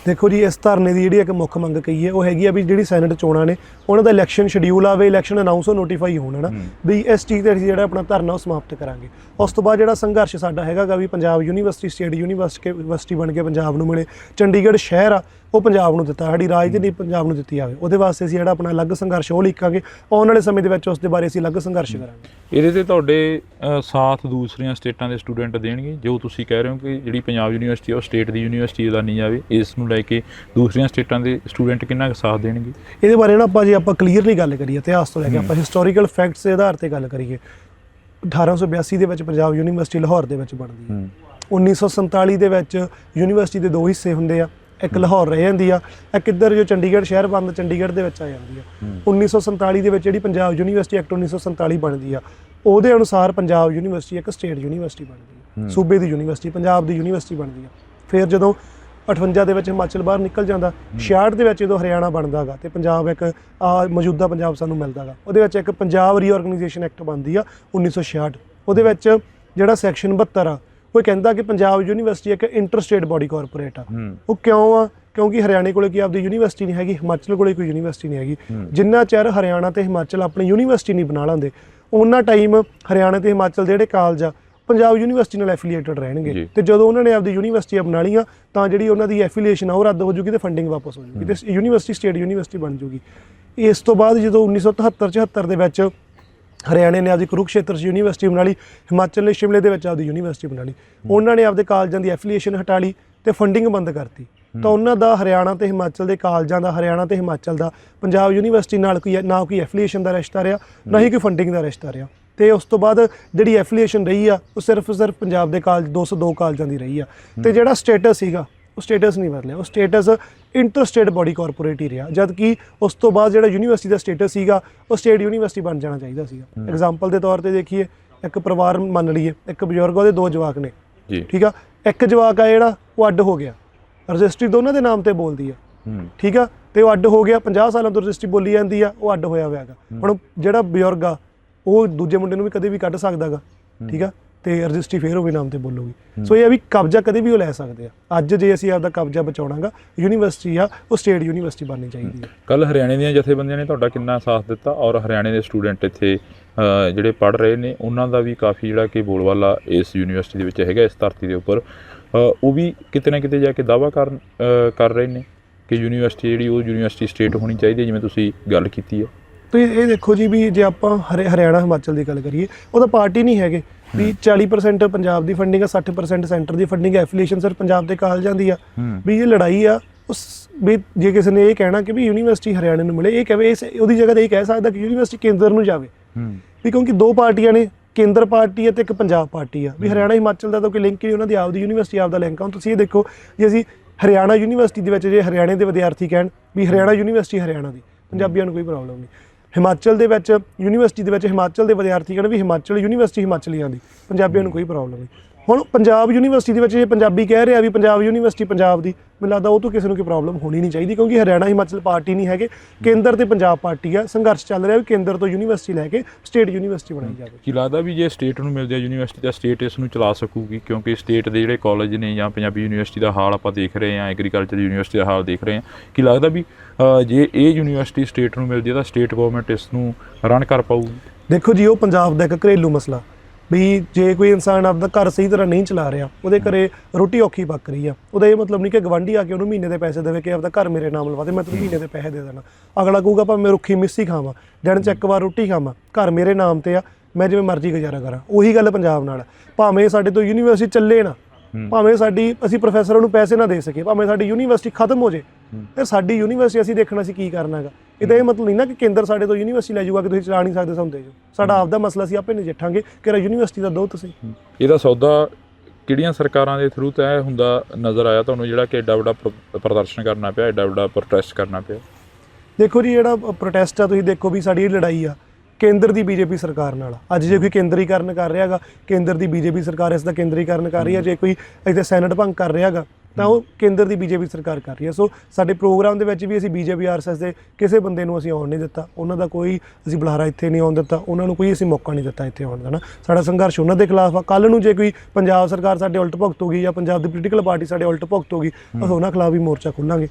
Speaker 2: ਦੇਖੋ ਜੀ ਇਸ ਧਰਨੇ ਦੀ ਜਿਹੜੀ ਇੱਕ ਮੁੱਖ ਮੰਗ ਕਹੀ ਹੈ ਉਹ ਹੈਗੀ ਆ ਵੀ ਜਿਹੜੀ ਸੈਨੇਟ ਚੋਣਾਂ ਨੇ ਉਹਨਾਂ ਦਾ ਇਲੈਕਸ਼ਨ ਸ਼ਡਿਊਲ ਆਵੇ ਇਲੈਕਸ਼ਨ ਅਨਾਉਂਸ ਹੋ ਨੋਟੀਫਾਈ ਹੋਣ ਨਾ ਵੀ ਇਸ ਚੀਜ਼ ਤੇ ਅਸੀਂ ਜਿਹੜਾ ਆਪਣਾ ਧਰਨਾ ਉਹ ਸਮਾਪਤ ਕਰਾਂਗੇ। ਉਸ ਤੋਂ ਬਾਅਦ ਜਿਹੜਾ ਸੰਘਰਸ਼ ਸਾਡਾ ਹੈਗਾਗਾ ਵੀ Punjab university state university university ਬਣ ਕੇ ਪੰਜਾਬ ਨੂੰ ਮਿਲੇ। ਚੰਡੀਗੜ੍ਹ ਸ਼ਹਿਰ ਆ ਉਹ ਪੰਜਾਬ ਨੂੰ ਦਿੱਤਾ ਸਾਡੀ ਰਾਜਧਾਨੀ ਪੰਜਾਬ ਨੂੰ ਦਿੱਤੀ ਜਾਵੇ। ਉਹਦੇ ਵਾਸਤੇ ਅਸੀਂ ਜਿਹੜਾ ਆਪਣਾ ਅਲੱਗ ਸੰਘਰਸ਼ ਉਹ ਲਿਖਾਂਗੇ। ਆਉਣ ਵਾਲੇ ਸਮੇਂ ਦੇ ਵਿੱਚ ਉਸ ਦੇ ਬਾਰੇ ਅਸੀਂ ਅਲੱਗ ਸੰਘਰਸ਼ ਕਰਾਂਗੇ।
Speaker 1: ਇਹਦੇ ਤੇ ਤੁਹਾਡੇ ਸਾਥ ਦੂਸਰੀਆਂ ਸਟੇਟਾਂ ਦੇ ਸਟੂਡੈਂਟ ਦੇਣਗੇ। ਜੋ ਤੁਸੀਂ ਕਹਿ ਰਹੇ ਹੋ ਕਿ ਜਿਹੜੀ ਪੰਜਾਬ ਯੂਨੀਵਰਸਿਟੀ ਆ ਉਹ ਸਟੇਟ ਦੀ ਯੂਨੀਵਰਸਿਟੀ ਦਾ ਨਹੀਂ ਜਾਵੇ ਇਸ ਨੂੰ ਲੈ ਕੇ ਦੂਸਰੀਆਂ ਸਟੇਟਾਂ ਦੇ ਸਟੂਡੈਂਟ ਕਿੰਨਾ ਕੁ ਸਾਥ ਦੇਣਗੇ?
Speaker 2: ਇਹਦੇ ਬਾਰੇ ਨਾ ਆਪਾਂ ਜੇ ਆਪਾਂ ਕਲੀਅਰਲੀ ਗੱਲ ਕਰੀਏ ਇਤਿਹਾਸ ਤੋਂ ਲੈ ਕੇ ਆਪਾਂ ਹਿਸਟੋਰੀਕਲ ਫੈਕਟਸ ਦੇ ਆਧਾਰ ਤੇ ਗੱਲ ਕਰੀਏ 1882 ਦੇ ਵਿੱਚ ਪੰਜਾਬ ਯੂਨੀਵਰਸਿਟੀ ਲਾਹੌਰ ਦੇ ਵਿੱਚ ਬਣਦੀ ਹੈ। 1947 ਦੇ ਵਿੱਚ ਯੂਨੀਵਰਸਿਟੀ ਦੇ ਦੋ ਹਿੱਸੇ ਹੁੰਦੇ ਆ ਇੱਕ ਲਾਹੌਰ ਰਹਿ ਜਾਂਦੀ ਆ ਇੱਕ ਇੱਧਰ ਜੋ ਚੰਡੀਗੜ੍ਹ ਸ਼ਹਿਰ ਬੰਦ ਚੰਡੀਗੜ੍ਹ ਦੇ ਵਿੱਚ ਆ ਜਾਂਦੀ ਆ। 1947 ਦੇ ਵਿੱਚ ਜਿਹੜੀ ਪੰਜਾਬ ਯੂਨੀਵਰਸਿਟੀ ਐਕਟ 1947 ਬਣਦੀ ਆ ਉਹਦੇ ਅਨੁਸਾਰ ਪੰਜਾਬ ਯੂਨੀਵਰਸਿਟੀ ਇੱਕ ਸਟੇਟ ਯੂਨੀਵਰਸਿਟੀ ਬਣਦੀ ਹੈ। ਸੂਬੇ ਦੀ ਯੂਨੀਵਰਸਿਟੀ ਪੰਜਾਬ ਦੀ ਯੂਨੀਵਰਸਿਟੀ ਬਣਦੀ ਆ। ਫਿਰ ਜਦੋਂ 58 ਦੇ ਵਿੱਚ ਹਿਮਾਚਲ ਬਾਹਰ ਨਿਕਲ ਜਾਂਦਾ 66 ਦੇ ਵਿੱਚ ਜਦੋਂ ਹਰਿਆਣਾ ਬਣਦਾਗਾ ਤੇ ਪੰਜਾਬ ਇੱਕ ਆ ਮੌਜੂਦਾ ਪੰਜਾਬ ਸਾਨੂੰ ਮਿਲਦਾਗਾ। ਉਹਦੇ ਵਿੱਚ ਇੱਕ ਪੰਜਾਬ ਰੀਆਰਗੇਨਾਈਜੇਸ਼ਨ ਐਕਟ ਬਣਦੀ ਆ 1966 ਉਹਦੇ ਵਿੱਚ ਜਿਹੜਾ ਸੈਕਸ਼ਨ 72 ਆ ਉਹ ਕਹਿੰਦਾ ਕਿ ਪੰਜਾਬ ਯੂਨੀਵਰਸਿਟੀ ਇੱਕ ਇੰਟਰਸਟੇਟ ਬਾਡੀ ਕਾਰਪੋਰੇਟ ਆ। ਉਹ ਕਿਉਂ ਆ? ਕਿਉਂਕਿ ਹਰਿਆਣੇ ਕੋਲੇ ਕੀ ਆਪਦੀ ਯੂਨੀਵਰਸਿਟੀ ਨਹੀਂ ਹੈਗੀ ਹਿਮਾਚਲ ਕੋਲੇ ਕੋਈ ਯੂਨੀਵਰਸਿਟੀ ਨਹੀਂ ਹੈਗੀ। ਜਿੰਨਾ ਚਿਰ ਹਰਿਆਣਾ ਤੇ ਹਿਮਾਚਲ ਆਪਣੀ ਯੂਨੀਵਰਸਿਟੀ ਨਹੀਂ ਬਣਾ ਲਾਂਦੇ ਉਹਨਾਂ ਟਾਈਮ ਹਰਿਆਣਾ ਤੇ ਹਿਮਾਚਲ ਦੇ ਜਿਹੜੇ ਕਾਲਜ ਆ ਪੰਜਾਬ ਯੂਨੀਵਰਸਿਟੀ ਨਾਲ ਐਫੀਲੀਏਟਡ। ਰਹਿਣਗੇ। ਤੇ ਜਦੋਂ ਉਹਨਾਂ ਨੇ ਆਪਦੀ ਯੂਨੀਵਰਸਿਟੀ ਬਣਾ ਲਈਆਂ ਤਾਂ ਜਿਹੜੀ ਉਹਨਾਂ ਦੀ ਐਫੀਲੀਏਸ਼ਨ ਆ ਉਹ ਰੱਦ ਹੋ ਜੂਗੀ ਤੇ ਫੰਡਿੰਗ ਵਾਪਸ ਹੋ ਜੂਗੀ। ਤੇ ਯੂਨੀਵਰਸਿਟੀ ਸਟੇਟ ਯੂਨੀਵਰਸਿਟੀ ਬਣ ਜੂਗੀ। ਇਸ ਤੋਂ ਬਾਅਦ ਜਦੋਂ 1973 74 ਦੇ ਵਿੱਚ ਹਰਿਆਣੇ ਨੇ ਆਪਦੀ ਕੁਰੂਕਸ਼ੇਤਰ 'ਚ ਯੂਨੀਵਰਸਿਟੀ ਬਣਾ ਲਈ ਹਿਮਾਚਲ ਨੇ ਸ਼ਿਮਲੇ ਦੇ ਵਿੱਚ ਆਪਦੀ ਯੂਨੀਵਰਸਿਟੀ ਬਣਾ ਲਈ। ਉਹਨਾਂ ਨੇ ਆਪਦੇ ਕਾਲਜਾਂ ਦੀ ਐਫੀਲੀਏਸ਼ਨ ਹਟਾ ਲਈ ਤੇ ਫੰਡਿੰਗ ਬੰਦ ਕਰਤੀ। ਤਾਂ ਉਹਨਾਂ ਦਾ ਹਰਿਆਣਾ ਤੇ ਹਿਮਾਚਲ ਦੇ ਕਾਲਜਾਂ ਦਾ ਹਰਿਆਣਾ ਤੇ ਹਿਮਾਚਲ ਦਾ ਪੰਜਾਬ ਯੂਨੀਵਰਸਿਟੀ ਨਾਲ ਕੋਈ ਨਾ ਕੋਈ ਐਫੀਲੀਏਸ਼ਨ ਦਾ ਰਿਸ਼ਤਾ ਰਿਹਾ ਨਾ ਹੀ ਕੋਈ ਫੰਡਿੰਗ ਦਾ ਰਿਸ਼ਤਾ ਰਿਹਾ। ਤੇ ਉਸ ਤੋਂ ਬਾਅਦ ਜਿਹੜੀ ਐਫੀਲੀਏਸ਼ਨ ਰਹੀ ਆ ਉਹ ਸਿਰਫ ਸਿਰਫ ਪੰਜਾਬ ਦੇ ਕਾਲਜ 202 ਕਾਲਜਾਂ ਦੀ ਰਹੀ ਆ। ਤੇ ਜਿਹੜਾ ਸਟੇਟਸ ਸੀਗਾ ਉਹ ਸਟੇਟਸ ਨਹੀਂ ਬਦਲਿਆ। ਉਹ ਸਟੇਟਸ ਇੰਟਰਸਟੇਟ ਬਾਡੀ ਕਾਰਪੋਰੇਟ ਹੀ ਰਿਹਾ। ਜਦ ਕਿ ਉਸ ਤੋਂ ਬਾਅਦ ਜਿਹੜਾ ਯੂਨੀਵਰਸਿਟੀ ਦਾ ਸਟੇਟਸ ਸੀਗਾ ਉਹ ਸਟੇਟ ਯੂਨੀਵਰਸਿਟੀ ਬਣ ਜਾਣਾ ਚਾਹੀਦਾ ਸੀਗਾ। ਐਗਜ਼ਾਮਪਲ ਦੇ ਤੌਰ ਤੇ ਦੇਖੀਏ ਇੱਕ ਪਰਿਵਾਰ ਮੰਨ ਲਈਏ ਇੱਕ ਬਜ਼ੁਰਗ ਉਹਦੇ ਦੋ ਜਵਾਕ ਨੇ।
Speaker 1: ਜੀ।
Speaker 2: ਠੀਕ ਆ? ਇੱਕ ਜਵਾਕ ਆ ਜਿਹੜਾ ਉਹ ਅੱਡ ਹੋ ਗਿਆ। ਰਜਿਸਟਰੀ ਦੋਨਾਂ ਦੇ ਨਾਮ ਤੇ ਬੋਲਦੀ ਆ। ਠੀਕ ਆ? ਤੇ ਉਹ ਅੱਡ ਹੋ ਗਿਆ 50 ਸਾਲਾਂ ਤੋਂ ਰਜਿਸਟਰੀ ਬੋਲੀ ਜਾਂਦੀ ਆ ਉਹ ਅੱਡ ਹੋਇਆ ਹੋਇਆਗਾ ਹੁਣ ਜਿਹੜਾ ਬਜ਼ੁਰਗ ਆ ਉਹ ਦੂਜੇ ਮੁੰਡੇ ਨੂੰ ਵੀ ਕਦੇ ਵੀ ਕੱਢ ਸਕਦਾਗਾ, ਠੀਕ ਆ? ਤੇ ਰਜਿਸਟਰੀ ਫੇਰ ਉਹ ਵੀ ਨਾਮ ਤੇ ਬੋਲੂਗੀ। ਸੋ ਇਹ ਆ ਵੀ ਕਬਜ਼ਾ ਕਦੇ ਵੀ ਉਹ ਲੈ ਸਕਦੇ ਆ। ਅੱਜ ਜੇ ਅਸੀਂ ਆਪਦਾ ਕਬਜ਼ਾ ਬਚਾਉਣਾਗਾ, ਯੂਨੀਵਰਸਿਟੀ ਆ, ਉਹ ਸਟੇਟ ਯੂਨੀਵਰਸਿਟੀ ਬਣਨੀ ਚਾਹੀਦੀ ਆ।
Speaker 1: ਕੱਲ ਹਰਿਆਣੇ ਦੀਆਂ ਜਥੇਬੰਦੀਆਂ ਨੇ ਤੁਹਾਡਾ ਕਿੰਨਾ ਸਾਥ ਦਿੱਤਾ ਔਰ ਹਰਿਆਣੇ ਦੇ ਸਟੂਡੈਂਟ ਇੱਥੇ ਜਿਹੜੇ ਪੜ ਰਹੇ ਨੇ, ਉਹਨਾਂ ਦਾ ਵੀ ਕਾਫੀ ਜਿਹੜਾ ਕਿ ਬੋਲਵਾਲਾ ਇਸ ਯੂਨੀਵਰਸਿਟੀ ਦੇ ਵਿੱਚ ਹੈਗਾ, ਇਸ ਧਰਤੀ ਦੇ ਉੱਪਰ। ਉਹ ਵੀ ਕਿਤੇ ਨਾ ਕਿਤੇ ਜਾ ਕੇ ਦਾਵਾ ਕਰ ਕਰ ਰਹੇ ਨੇ ਕਿ ਯੂਨੀਵਰਸਿਟੀ ਜਿਹੜੀ ਉਹ ਯੂਨੀਵਰਸਿਟੀ ਸਟੇਟ ਹੋਣੀ ਚਾਹੀਦੀ ਹੈ, ਜਿਵੇਂ ਤੁਸੀਂ ਗੱਲ ਕੀਤੀ ਹੈ।
Speaker 2: ਤੇ ਇਹ ਦੇਖੋ ਜੀ ਵੀ ਜੇ ਆਪਾਂ ਹਰਿ- ਹਰਿਆਣਾ ਹਿਮਾਚਲ ਦੀ ਗੱਲ ਕਰੀਏ ਉਹ ਤਾਂ ਪਾਰਟੀ ਨਹੀਂ ਹੈਗੇ। ਵੀ 40% ਪੰਜਾਬ ਦੀ ਫੰਡਿੰਗ ਆ 60% ਸੈਂਟਰ ਦੀ ਫੰਡਿੰਗ ਐਫੀਲੀਏਸ਼ਨ ਸਰ ਪੰਜਾਬ ਦੇ ਕਾਲਜਾਂ ਦੀ ਆ। ਵੀ ਇਹ ਲੜਾਈ ਆ ਉਸ ਵੀ ਜੇ ਕਿਸੇ ਨੇ ਇਹ ਕਹਿਣਾ ਕਿ ਵੀ ਯੂਨੀਵਰਸਿਟੀ ਹਰਿਆਣਾ ਨੂੰ ਮਿਲੇ ਇਹ ਕਹੇ ਇਸ ਉਹਦੀ ਜਗ੍ਹਾ ਤੇ ਇਹ ਕਹਿ ਸਕਦਾ ਕਿ ਯੂਨੀਵਰਸਿਟੀ ਕੇਂਦਰ ਨੂੰ ਜਾਵੇ। ਵੀ ਕਿਉਂਕਿ ਦੋ ਪਾਰਟੀਆਂ ਨੇ ਕੇਂਦਰ ਪਾਰਟੀ ਹੈ ਤੇ ਇੱਕ ਪੰਜਾਬ ਪਾਰਟੀ ਆ। ਵੀ ਹਰਿਆਣਾ ਹਿਮਾਚਲ ਦਾ ਤਾਂ ਕੋਈ ਲਿੰਕ ਹੀ ਨਹੀਂ ਉਹਨਾਂ ਦੀ ਆਪਦੀ ਯੂਨੀਵਰਸਿਟੀ ਆਪਦਾ ਲਿੰਕ ਆ। ਹੁਣ ਤੁਸੀਂ ਇਹ ਦੇਖੋ ਜੇ ਅਸੀਂ ਹਰਿਆਣਾ ਯੂਨੀਵਰਸਿਟੀ ਦੇ ਵਿੱਚ ਜੇ ਹਰਿਆਣੇ ਦੇ ਵਿਦਿਆਰਥੀ ਕਹਿਣ ਵੀ ਹਰਿਆਣਾ ਯੂਨੀਵਰਸਿਟੀ ਹਰਿਆਣਾ ਦੀ ਪੰਜਾਬੀਆਂ ਨੂੰ ਕੋਈ ਪ੍ਰੋਬਲਮ ਨਹੀਂ। ਹਿਮਾਚਲ ਦੇ ਵਿੱਚ ਯੂਨੀਵਰਸਿਟੀ ਦੇ ਵਿੱਚ ਹਿਮਾਚਲ ਦੇ ਵਿਦਿਆਰਥੀ ਕਹਿਣ ਵੀ ਹਿਮਾਚਲ ਯੂਨੀਵਰਸਿਟੀ ਹਿਮਾਚਲੀਆਂ ਦੀ ਪੰਜਾਬੀਆਂ ਨੂੰ ਕੋਈ ਪ੍ਰੋਬਲਮ ਨਹੀਂ। ਹੁਣ ਪੰਜਾਬ ਯੂਨੀਵਰਸਿਟੀ ਦੇ ਵਿੱਚ ਜੇ ਪੰਜਾਬੀ ਕਹਿ ਰਿਹਾ ਵੀ ਪੰਜਾਬ ਯੂਨੀਵਰਸਿਟੀ ਪੰਜਾਬ ਦੀ ਮੈਨੂੰ ਲੱਗਦਾ ਉਹ ਤੋਂ ਕਿਸੇ ਨੂੰ ਕੋਈ ਪ੍ਰੋਬਲਮ ਹੋਣੀ ਨਹੀਂ ਚਾਹੀਦੀ ਕਿਉਂਕਿ ਹਰਿਆਣਾ ਹਿਮਾਚਲ ਪਾਰਟੀ ਨਹੀਂ ਹੈਗੇ। ਕੇਂਦਰ ਤੇ ਪੰਜਾਬ ਪਾਰਟੀ ਆ ਸੰਘਰਸ਼ ਚੱਲ ਰਿਹਾ ਵੀ ਕੇਂਦਰ ਤੋਂ ਯੂਨੀਵਰਸਿਟੀ ਲੈ ਕੇ ਸਟੇਟ ਯੂਨੀਵਰਸਿਟੀ ਬਣਾਈ ਜਾਵੇ।
Speaker 1: ਕੀ ਲੱਗਦਾ ਵੀ ਜੇ ਸਟੇਟ ਨੂੰ ਮਿਲ ਜਾਏ ਯੂਨੀਵਰਸਿਟੀ ਤਾਂ ਸਟੇਟ ਇਸ ਨੂੰ ਚਲਾ ਸਕੂਗੀ ਕਿਉਂਕਿ ਸਟੇਟ ਦੇ ਜਿਹੜੇ ਕਾਲਜ ਨੇ ਜਾਂ ਪੰਜਾਬੀ ਯੂਨੀਵਰਸਿਟੀ ਦਾ ਹਾਲ ਆਪਾਂ ਦੇਖ ਰਹੇ ਹਾਂ ਐਗਰੀਕਲਚਰ ਯੂਨੀਵਰਸਿਟੀ ਦਾ ਹਾਲ ਦੇਖ ਰਹੇ ਹਾਂ। ਕੀ ਲੱਗਦਾ ਵੀ ਜੇ ਇਹ ਯੂਨੀਵਰਸਿਟੀ ਸਟੇਟ ਨੂੰ ਮਿਲ ਜੇ ਤਾਂ ਸਟੇਟ ਗਵਰਨਮੈਂਟ ਇਸ ਨੂੰ ਰਨ ਕਰ ਪਾਊਗੀ?
Speaker 2: ਦੇਖੋ ਜੀ ਉਹ ਪੰਜਾਬ ਦਾ ਇੱਕ ਘਰੇਲੂ ਮਸਲਾ। ਵੀ ਜੇ ਕੋਈ ਇਨਸਾਨ ਆਪਦਾ ਘਰ ਸਹੀ ਤਰ੍ਹਾਂ ਨਹੀਂ ਚਲਾ ਰਿਹਾ ਉਹਦੇ ਘਰੇ ਰੋਟੀ ਔਖੀ ਪੱਕ ਰਹੀ ਆ। ਉਹਦਾ ਇਹ ਮਤਲਬ ਨਹੀਂ ਕਿ ਗਵਾਂਢੀ ਆ ਕੇ ਉਹਨੂੰ ਮਹੀਨੇ ਦੇ ਪੈਸੇ ਦੇਵੇ ਕਿ ਆਪਦਾ ਘਰ ਮੇਰੇ ਨਾਮ ਲਵਾ ਦੇ ਮੈਂ ਤੈਨੂੰ ਮਹੀਨੇ ਦੇ ਪੈਸੇ ਦੇ ਦੇਣਾ। ਅਗਲਾ ਕਹੂਗਾ ਭਾਵੇਂ ਮੈਂ ਰੁੱਖੀ ਮਿੱਸੀ ਖਾਵਾਂ ਦਿਨ ਚ ਇੱਕ ਵਾਰ ਰੋਟੀ ਖਾਵਾਂ ਘਰ ਮੇਰੇ ਨਾਮ ਤੇ ਆ ਮੈਂ ਜਿਵੇਂ ਮਰਜ਼ੀ ਗੁਜ਼ਾਰਾ ਕਰਾਂ। ਉਹੀ ਗੱਲ ਪੰਜਾਬ ਨਾਲ। ਭਾਵੇਂ ਸਾਡੇ ਤੋਂ ਯੂਨੀਵਰਸਿਟੀ ਚੱਲੇ ਨਾ ਭਾਵੇਂ ਸਾਡੀ ਅਸੀਂ ਪ੍ਰੋਫੈਸਰਾਂ ਨੂੰ ਪੈਸੇ ਨਾ ਦੇ ਸਕੀਏ ਭਾਵੇਂ ਸਾਡੀ ਯੂਨੀਵਰਸਿਟੀ ਖਤਮ ਹੋ ਜੇ ਫਿਰ ਸਾਡੀ ਯੂਨੀਵਰਸਿਟੀ ਅਸੀਂ ਦੇਖਣਾ ਸੀ ਕੀ ਕਰਨਾ ਹੈਗਾ। ਇਹਦਾ ਇਹ ਮਤਲਬ ਨਹੀਂ ਨਾ ਕਿ ਕੇਂਦਰ ਸਾਡੇ ਤੋਂ ਯੂਨੀਵਰਸਿਟੀ ਲੈ ਜਾਊਗਾ ਕਿ ਤੁਸੀਂ ਚਲਾ ਨਹੀਂ ਸਕਦੇ ਸਾਨੂੰ ਦੇ ਜਾਓ ਸਾਡਾ ਆਪਦਾ ਮਸਲਾ ਸੀ ਆਪੇ ਨਜਿੱਠਾਂਗੇ ਕਿ ਯੂਨੀਵਰਸਿਟੀ ਦਾ ਦੋ ਤੁਸੀਂ।
Speaker 1: ਇਹਦਾ ਸੌਦਾ ਕਿਹੜੀਆਂ ਸਰਕਾਰਾਂ ਦੇ ਥਰੂ ਤੈਅ ਹੁੰਦਾ ਨਜ਼ਰ ਆਇਆ ਤੁਹਾਨੂੰ ਜਿਹੜਾ ਕਿ ਐਡਾ ਵੱਡਾ ਪ੍ਰ- ਪ੍ਰਦਰਸ਼ਨ ਕਰਨਾ ਪਿਆ ਐਡਾ ਵੱਡਾ ਪ੍ਰੋਟੈਸਟ ਕਰਨਾ ਪਿਆ?
Speaker 2: ਦੇਖੋ ਜੀ ਜਿਹੜਾ ਪ੍ਰੋਟੈਸਟ ਆ ਤੁਸੀਂ ਦੇਖੋ ਵੀ ਸਾਡੀ ਇਹ ਲੜਾਈ ਆ। ਕੇਂਦਰ ਦੀ ਬੀਜੇਪੀ ਸਰਕਾਰ ਨਾਲ। ਅੱਜ ਜੇ ਕੋਈ ਕੇਂਦਰੀਕਰਨ ਕਰ ਰਿਹਾਗਾ ਕੇਂਦਰ ਦੀ ਬੀਜੇਪੀ ਸਰਕਾਰ ਇਸ ਦਾ ਕੇਂਦਰੀਕਰਨ ਕਰ ਰਹੀ ਹੈ, ਜੇ ਕੋਈ ਇੱਥੇ ਸੈਨੇਟ ਭੰਗ ਕਰ ਰਿਹਾਗਾ ਤਾਂ ਉਹ ਕੇਂਦਰ ਦੀ ਬੀਜੇਪੀ ਸਰਕਾਰ ਕਰ ਰਹੀ ਹੈ। ਸੋ ਸਾਡੇ ਪ੍ਰੋਗਰਾਮ ਦੇ ਵਿੱਚ ਵੀ ਅਸੀਂ ਬੀਜੇਪੀ, ਆਰਐਸਐਸ ਦੇ ਕਿਸੇ ਬੰਦੇ ਨੂੰ ਅਸੀਂ ਆਉਣ ਨਹੀਂ ਦਿੱਤਾ। ਉਹਨਾਂ ਦਾ ਕੋਈ ਅਸੀਂ ਬੁਲਾਰਾ ਇੱਥੇ ਨਹੀਂ ਆਉਣ ਦਿੱਤਾ। ਉਹਨਾਂ ਨੂੰ ਕੋਈ ਅਸੀਂ ਮੌਕਾ ਨਹੀਂ ਦਿੱਤਾ ਇੱਥੇ ਆਉਣ ਦਾ ਨਾ। ਸਾਡਾ ਸੰਘਰਸ਼ ਉਹਨਾਂ ਦੇ ਖਿਲਾਫ ਆ। ਕੱਲ ਨੂੰ ਜੇ ਕੋਈ ਪੰਜਾਬ ਸਰਕਾਰ ਸਾਡੇ ਉਲਟ ਭੁਗਤੂਗੀ ਜਾਂ ਪੰਜਾਬ ਦੀ ਪੋਲੀਟੀਕਲ ਪਾਰਟੀ ਸਾਡੇ ਉਲਟ ਭੁਗਤੂਗੀ ਅਸੀਂ ਉਹਨਾਂ ਖਿਲਾਫ ਵੀ ਮੋਰਚਾ ਖੋਲਾਂਗੇ।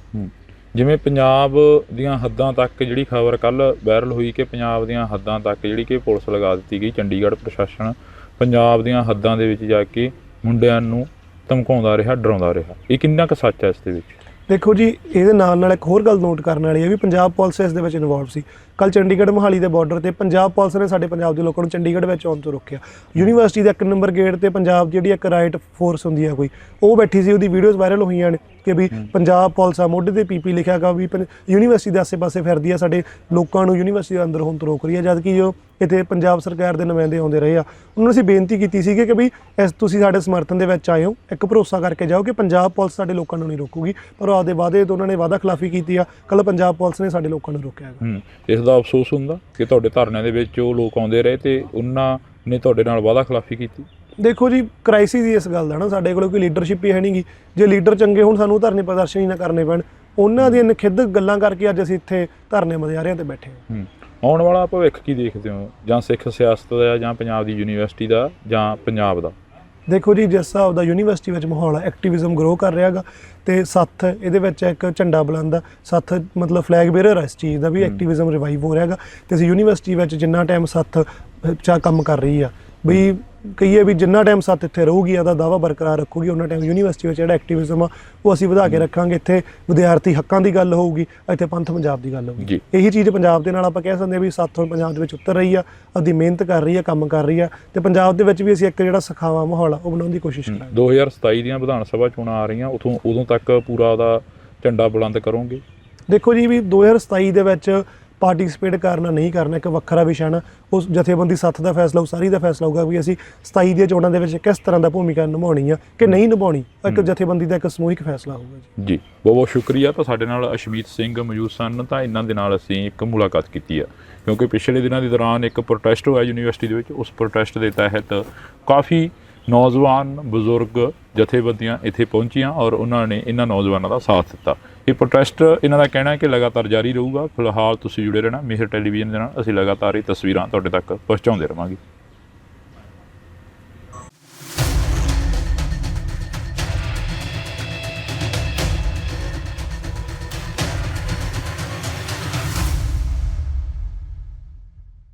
Speaker 1: ਜਿਵੇਂ ਪੰਜਾਬ ਦੀਆਂ ਹੱਦਾਂ ਤੱਕ ਜਿਹੜੀ ਖਬਰ ਕੱਲ ਵਾਇਰਲ ਹੋਈ ਕਿ ਪੰਜਾਬ ਦੀਆਂ ਹੱਦਾਂ ਤੱਕ ਜਿਹੜੀ ਕਿ ਪੁਲਿਸ ਲਗਾ ਦਿੱਤੀ ਗਈ, ਚੰਡੀਗੜ੍ਹ ਪ੍ਰਸ਼ਾਸਨ ਪੰਜਾਬ ਦੀਆਂ ਹੱਦਾਂ ਦੇ ਵਿੱਚ ਜਾ ਕੇ ਮੁੰਡਿਆਂ ਨੂੰ ਧਮਕਾਉਂਦਾ ਰਿਹਾ, ਡਰਾਉਂਦਾ ਰਿਹਾ। ਇਹ ਕਿੰਨਾ ਕੁ ਸੱਚ ਹੈ ਇਸ ਦੇ ਵਿੱਚ?
Speaker 2: ਦੇਖੋ ਜੀ, ਇਹਦੇ ਨਾਲ ਨਾਲ ਇੱਕ ਹੋਰ ਗੱਲ ਨੋਟ ਕਰਨ ਵਾਲੀ ਹੈ ਵੀ ਪੰਜਾਬ ਪੁਲਿਸ ਇਸ ਦੇ ਵਿੱਚ ਇਨਵੋਲਵ ਸੀ। ਕੱਲ ਚੰਡੀਗੜ੍ਹ ਮੋਹਾਲੀ ਦੇ ਬਾਰਡਰ ਤੇ ਪੰਜਾਬ ਪੁਲਿਸ ਨੇ ਸਾਡੇ ਪੰਜਾਬ ਦੇ ਲੋਕਾਂ ਨੂੰ ਚੰਡੀਗੜ੍ਹ ਵਿੱਚ ਆਉਣ ਤੋਂ ਰੋਕਿਆ। ਯੂਨੀਵਰਸਿਟੀ ਦੇ ਇੱਕ ਨੰਬਰ ਗੇਟ ਤੇ ਪੰਜਾਬ ਜਿਹੜੀ ਇੱਕ ਰਾਈਟ ਫੋਰਸ ਹੁੰਦੀ ਹੈ ਕੋਈ ਉਹ ਬੈਠੀ ਸੀ ਉਹਦੀ ਵੀਡੀਓਜ਼ ਵਾਇਰਲ ਹੋਈਆਂ ਨੇ ਕਿ ਵੀ ਪੰਜਾਬ ਪੁਲਿਸ ਆ ਮੋਢੇ ਤੇ ਪੀਪੀ ਲਿਖਿਆ ਗਾ ਵੀ ਯੂਨੀਵਰਸਿਟੀ ਦੇ ਆਸੇ-ਪਾਸੇ ਫਿਰਦੀ ਆ ਸਾਡੇ ਲੋਕਾਂ ਨੂੰ ਯੂਨੀਵਰਸਿਟੀ ਦੇ ਅੰਦਰ ਹੋਣ ਤੋਂ ਰੋਕ ਰਹੀ ਹੈ ਜਦ ਕਿ ਜੋ ਇੱਥੇ ਪੰਜਾਬ ਸਰਕਾਰ ਦੇ ਨੁਮਾਇੰਦੇ ਆਉਂਦੇ ਰਹੇ ਆ। ਉਹਨਾਂ ਨੂੰ ਅਸੀਂ ਬੇਨਤੀ ਕੀਤੀ ਸੀ ਕਿ ਵੀ ਇਸ ਤੁਸੀਂ ਸਾਡੇ ਸਮਰਥਨ ਦੇ ਵਿੱਚ ਆਏ ਹੋ ਇੱਕ ਭਰੋਸਾ ਕਰਕੇ ਜਾਓ ਕਿ ਪੰਜਾਬ ਪੁਲਿਸ ਸਾਡੇ ਲੋਕਾਂ ਨੂੰ ਨਹੀਂ ਰੋਕੂਗੀ ਪਰ ਆਪਦੇ ਵਾਅਦੇ ਤੋਂ ਉਹਨਾਂ ਨੇ ਵਾਅਦਾ ਖਿਲਾਫੀ ਕੀਤੀ ਆ ਕੱਲ ਪੰਜਾਬ ਪੁਲਿਸ ਨੇ ਸਾਡੇ ਲੋਕਾਂ ਨੂੰ ਰੋਕਿਆ ਹੈਗਾ
Speaker 1: ਹੂੰ ਇਸ ਦਾ ਅਫਸੋਸ ਹੁੰਦਾ ਕਿ ਤੁਹਾਡੇ ਧਰਨਿਆਂ ਦੇ ਵਿੱਚ ਉਹ ਲੋਕ ਆਉਂਦੇ ਰਹੇ ਤੇ ਉਹਨਾਂ ਨੇ ਤੁਹਾਡੇ ਨਾਲ ਵਾਅਦਾ ਖਿਲਾਫੀ ਕੀਤੀ?
Speaker 2: ਦੇਖੋ ਜੀ ਕ੍ਰਾਈਸਿਸ ਹੀ ਇਸ ਗੱਲ ਦਾ ਨਾ ਸਾਡੇ ਕੋਲ ਕੋਈ ਲੀਡਰਸ਼ਿਪ ਹੀ ਹੈ ਨਹੀਂਗੀ ਜੇ ਲੀਡਰ ਚੰਗੇ ਹੋਣ ਸਾਨੂੰ ਧਰਨੇ ਪ੍ਰਦਰਸ਼ਨ ਹੀ ਨਾ ਕਰਨੇ ਪੈਣ। ਉਹਨਾਂ ਦੀਆਂ ਨਖਿੱਧ ਗੱਲਾਂ ਕਰਕੇ ਅੱਜ ਅਸੀਂ ਇੱਥੇ ਧਰਨੇ ਮੁਜ਼ਾਹਰਿਆਂ ਤੇ ਬੈਠੇ ਹੂੰ।
Speaker 1: ਆਉਣ ਵਾਲਾ ਭਵਿੱਖ ਕੀ ਦੇਖਦੇ ਹੋ? ਜਾਂ ਸਿੱਖ ਸਿਆਸਤ ਦਾ ਜਾਂ ਪੰਜਾਬ ਦੀ ਯੂਨੀਵਰਸਿਟੀ ਦਾ ਜਾਂ ਪੰਜਾਬ ਦਾ?
Speaker 2: ਦੇਖੋ ਜੀ ਜਿਸ ਹਿਸਾਬ ਦਾ ਯੂਨੀਵਰਸਿਟੀ ਵਿੱਚ ਮਾਹੌਲ ਹੈ ਐਕਟਿਵਿਜ਼ਮ ਗਰੋ ਕਰ ਰਿਹਾਗਾ ਤੇ ਸੱਥ ਇਹਦੇ ਵਿੱਚ ਇੱਕ ਝੰਡਾ ਬੁਲੰਦ ਆ। ਸੱਥ ਮਤਲਬ ਫਲੈਗ ਬੇਅਰਰ ਹੈ ਇਸ ਚੀਜ਼ ਦਾ ਵੀ ਐਕਟਿਵਿਜ਼ਮ ਰਿਵਾਈਵ ਹੋ ਰਿਹਾਗਾ ਤੇ ਅਸੀਂ ਯੂਨੀਵਰਸਿਟੀ ਵਿੱਚ ਜਿੰਨਾ ਟਾਈਮ ਸੱਥ ਚਾ ਕੰਮ ਕਰ ਰਹੀ ਆ ਵੀ ਕਹੀਏ ਵੀ ਜਿੰਨਾ ਟਾਈਮ ਸੱਤ ਇੱਥੇ ਰਹੂਗੀ ਇਹਦਾ ਦਾਵਾ ਬਰਕਰਾਰ ਰੱਖੂਗੀ ਉਹਨਾਂ ਟਾਈਮ ਯੂਨੀਵਰਸਿਟੀ ਵਿੱਚ ਜਿਹੜਾ ਐਕਟਿਵਿਜ਼ਮ ਆ ਉਹ ਅਸੀਂ ਵਧਾ ਕੇ ਰੱਖਾਂਗੇ। ਇੱਥੇ ਵਿਦਿਆਰਥੀ ਹੱਕਾਂ ਦੀ ਗੱਲ ਹੋਊਗੀ ਇੱਥੇ ਪੰਥ ਪੰਜਾਬ ਦੀ ਗੱਲ ਹੋਊਗੀ। ਇਹੀ ਚੀਜ਼ ਪੰਜਾਬ ਦੇ ਨਾਲ ਆਪਾਂ ਕਹਿ ਸਕਦੇ ਹਾਂ ਵੀ ਹੁਣ ਪੰਜਾਬ ਦੇ ਵਿੱਚ ਉਤਰ ਰਹੀ ਆ ਆਪਦੀ ਮਿਹਨਤ ਕਰ ਰਹੀ ਆ ਕੰਮ ਕਰ ਰਹੀ ਆ ਤੇ ਪੰਜਾਬ ਦੇ ਵਿੱਚ ਵੀ ਅਸੀਂ ਇੱਕ ਜਿਹੜਾ ਸਖਾਵਾ ਮਾਹੌਲ ਆ ਉਹ ਬਣਾਉਣ ਦੀ ਕੋਸ਼ਿਸ਼ ਕਰਾਂਗੇ।
Speaker 1: 2027 ਦੀਆਂ ਵਿਧਾਨ ਸਭਾ ਚੋਣਾਂ ਆ ਰਹੀਆਂ ਉਥੋਂ ਉਦੋਂ ਤੱਕ ਪੂਰਾ ਉਹਦਾ ਝੰਡਾ ਬੁਲੰਦ ਕਰੋਗੇ?
Speaker 2: ਦੇਖੋ ਜੀ ਵੀ 2027 ਦੇ ਵਿੱਚ ਪਾਰਟਿਸਿਪੇਟ ਕਰਨਾ ਨਹੀਂ ਕਰਨਾ ਇੱਕ ਵੱਖਰਾ ਵਿਸ਼ਾ ਨਾ ਉਸ ਜਥੇਬੰਦੀ ਸੱਤ ਦਾ ਫੈਸਲਾ ਉਹ ਸਾਰੀ ਦਾ ਫੈਸਲਾ ਹੋਊਗਾ ਵੀ ਅਸੀਂ 27 ਦੀਆਂ ਚੋਣਾਂ ਦੇ ਵਿੱਚ ਕਿਸ ਤਰ੍ਹਾਂ ਦਾ ਭੂਮਿਕਾ ਨਿਭਾਉਣੀ ਆ ਕਿ ਨਹੀਂ ਨਿਭਾਉਣੀ ਇੱਕ ਜਥੇਬੰਦੀ ਦਾ ਇੱਕ ਸਮੂਹਿਕ ਫੈਸਲਾ ਹੋਊਗਾ ਜੀ।
Speaker 1: ਜੀ ਬਹੁਤ ਬਹੁਤ ਸ਼ੁਕਰੀਆ। ਤਾਂ ਸਾਡੇ ਨਾਲ ਅਸ਼ਮੀਤ ਸਿੰਘ ਮੌਜੂਦ ਸਨ ਤਾਂ ਇਹਨਾਂ ਦੇ ਨਾਲ ਅਸੀਂ ਇੱਕ ਮੁਲਾਕਾਤ ਕੀਤੀ ਆ। ਕਿਉਂਕਿ ਪਿਛਲੇ ਦਿਨਾਂ ਦੇ ਦੌਰਾਨ ਇੱਕ ਪ੍ਰੋਟੈਸਟ ਹੋਇਆ ਯੂਨੀਵਰਸਿਟੀ ਦੇ ਵਿੱਚ ਉਸ ਪ੍ਰੋਟੈਸਟ ਦੇ ਤਹਿਤ ਕਾਫੀ ਨੌਜਵਾਨ ਬਜ਼ੁਰਗ ਜਥੇਬੰਦੀਆਂ ਇੱਥੇ ਪਹੁੰਚੀਆਂ ਔਰ ਉਹਨਾਂ ਨੇ ਇਹਨਾਂ ਨੌਜਵਾਨਾਂ ਦਾ ਸਾਥ ਦਿੱਤਾ। ਇਹ ਪ੍ਰੋਟੈਸਟ ਇਹਨਾਂ ਦਾ ਕਹਿਣਾ ਹੈ ਕਿ ਲਗਾਤਾਰ ਜਾਰੀ ਰਹੂਗਾ। ਫਿਲਹਾਲ ਤੁਸੀਂ ਜੁੜੇ ਰਹਿਣਾ ਮਿਹਰ ਟੈਲੀਵਿਜ਼ਨ ਦੇ ਨਾਲ। ਅਸੀਂ ਲਗਾਤਾਰ ਇਹ ਤਸਵੀਰਾਂ ਤੁਹਾਡੇ ਤੱਕ ਪਹੁੰਚਾਉਂਦੇ ਰਵਾਂਗੇ।